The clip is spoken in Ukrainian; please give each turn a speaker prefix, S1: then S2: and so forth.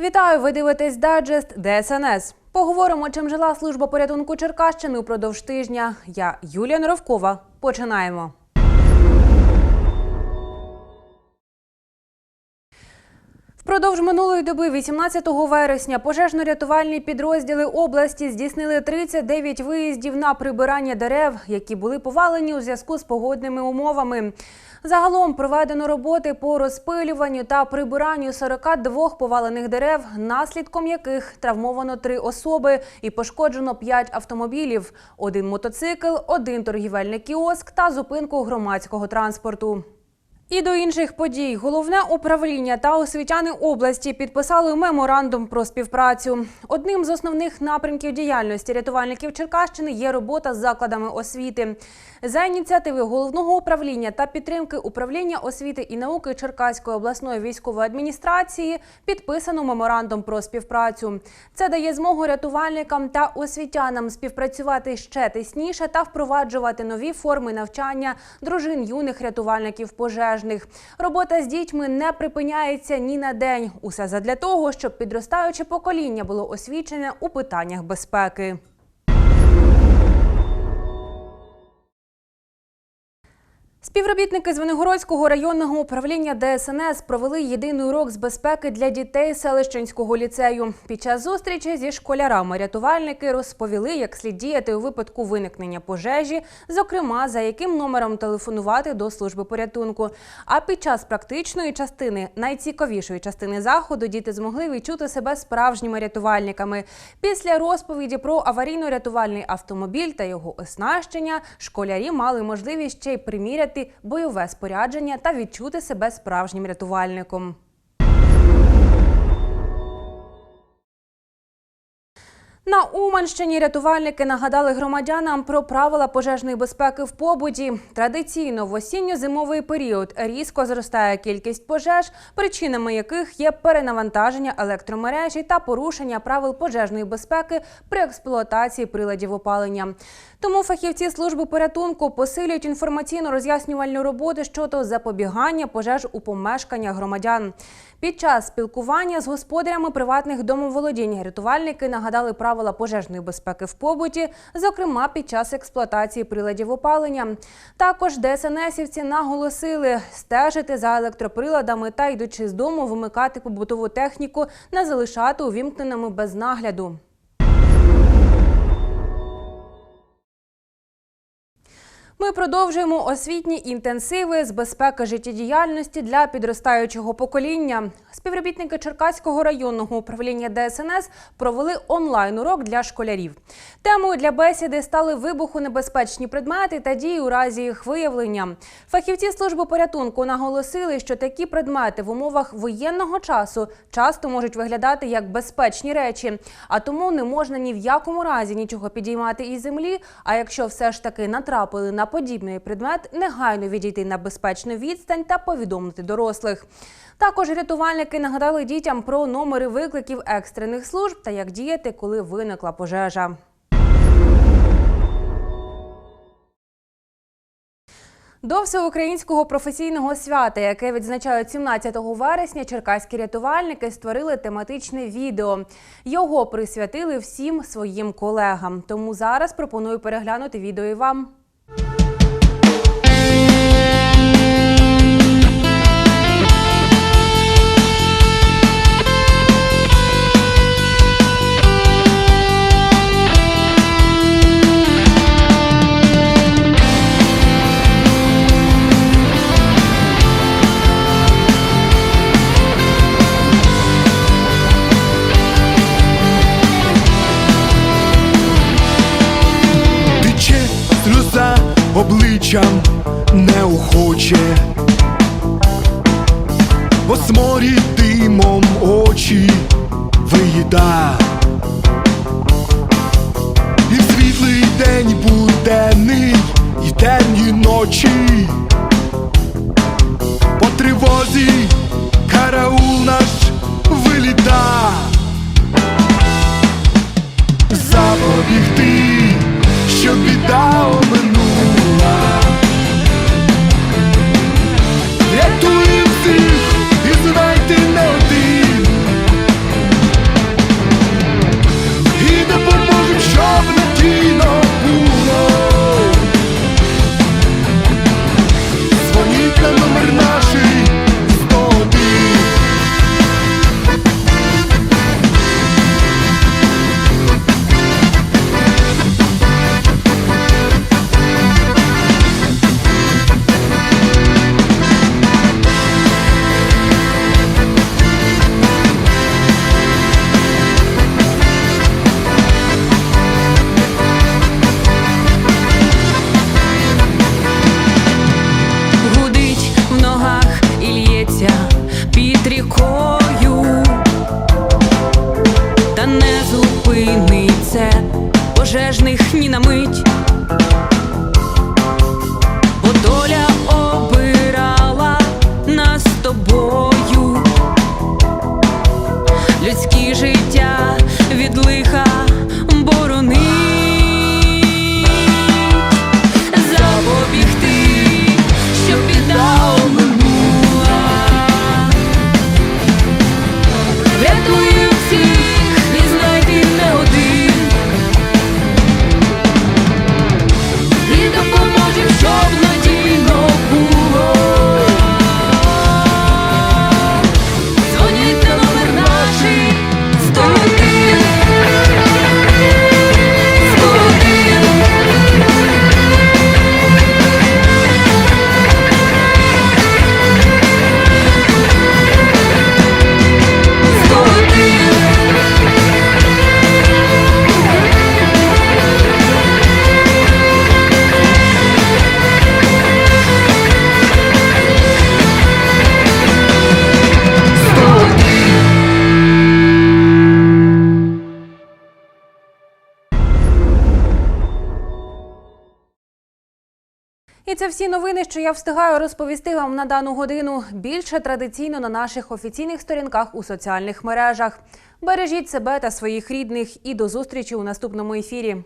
S1: Вітаю! Ви дивитесь дайджест ДСНС. Поговоримо, чим жила служба порятунку Черкащини упродовж тижня. Я Юлія Норовкова. Починаємо. Впродовж минулої доби, 18 вересня, пожежно-рятувальні підрозділи області здійснили 39 виїздів на прибирання дерев, які були повалені у зв'язку з погодними умовами. Загалом проведено роботи по розпилюванню та прибиранню 42 повалених дерев, наслідком яких травмовано три особи і пошкоджено 5 автомобілів, один мотоцикл, один торгівельний кіоск та зупинку громадського транспорту. І до інших подій головне управління та освітяни області підписали меморандум про співпрацю. Одним з основних напрямків діяльності рятувальників Черкащини є робота з закладами освіти. За ініціативи головного управління та підтримки управління освіти і науки Черкаської обласної військової адміністрації підписано меморандум про співпрацю. Це дає змогу рятувальникам та освітянам співпрацювати ще тисніше та впроваджувати нові форми навчання дружин юних рятувальників пожежних. Робота з дітьми не припиняється ні на день. Усе задля того, щоб підростаюче покоління було освічене у питаннях безпеки. Співробітники Звенигородського районного управління ДСНС провели єдиний урок з безпеки для дітей Селищенського ліцею. Під час зустрічі зі школярами рятувальники розповіли, як слід діяти у випадку виникнення пожежі, зокрема за яким номером телефонувати до служби порятунку. А під час практичної частини, найцікавішої частини заходу, діти змогли відчути себе справжніми рятувальниками. Після розповіді про аварійно-рятувальний автомобіль та його оснащення школярі мали можливість ще й приміряти бойове спорядження та відчути себе справжнім рятувальником. На Уманщині рятувальники нагадали громадянам про правила пожежної безпеки в побуті. Традиційно в осінньо-зимовий період різко зростає кількість пожеж, причинами яких є перенавантаження електромережі та порушення правил пожежної безпеки при експлуатації приладів опалення. Тому фахівці служби порятунку посилюють інформаційно-роз'яснювальну роботу щодо запобігання пожеж у помешканнях громадян. Під час спілкування з господарями приватних домоволодінь рятувальники нагадали правила пожежної безпеки в побуті, зокрема під час експлуатації приладів опалення. Також ДСНСівці наголосили стежити за електроприладами та, йдучи з дому, вимикати побутову техніку, не залишати увімкненими без нагляду. Ми продовжуємо освітні інтенсиви з безпеки життєдіяльності для підростаючого покоління. Співробітники Черкаського районного управління ДСНС провели онлайн-урок для школярів. Темою для бесіди стали вибухонебезпечні предмети та дії у разі їх виявлення. Фахівці служби порятунку наголосили, що такі предмети в умовах воєнного часу часто можуть виглядати як безпечні речі, а тому не можна ні в якому разі нічого підіймати із землі. А якщо все ж таки натрапили на подібний предмет, негайно відійти на безпечну відстань та повідомити дорослих. Також рятувальники нагадали дітям про номери викликів екстрених служб та як діяти, коли виникла пожежа. До всеукраїнського професійного свята, яке відзначають 17 вересня, черкаські рятувальники створили тематичне відео. Його присвятили всім своїм колегам. Тому зараз пропоную переглянути відео і вам.
S2: Thank you. Обличчям неохоче, Посморі димом очі виїда. І світлий день буденний, і темні ночі.
S1: І це всі новини, що я встигаю розповісти вам на дану годину. Більше традиційно на наших офіційних сторінках у соціальних мережах. Бережіть себе та своїх рідних і до зустрічі у наступному ефірі.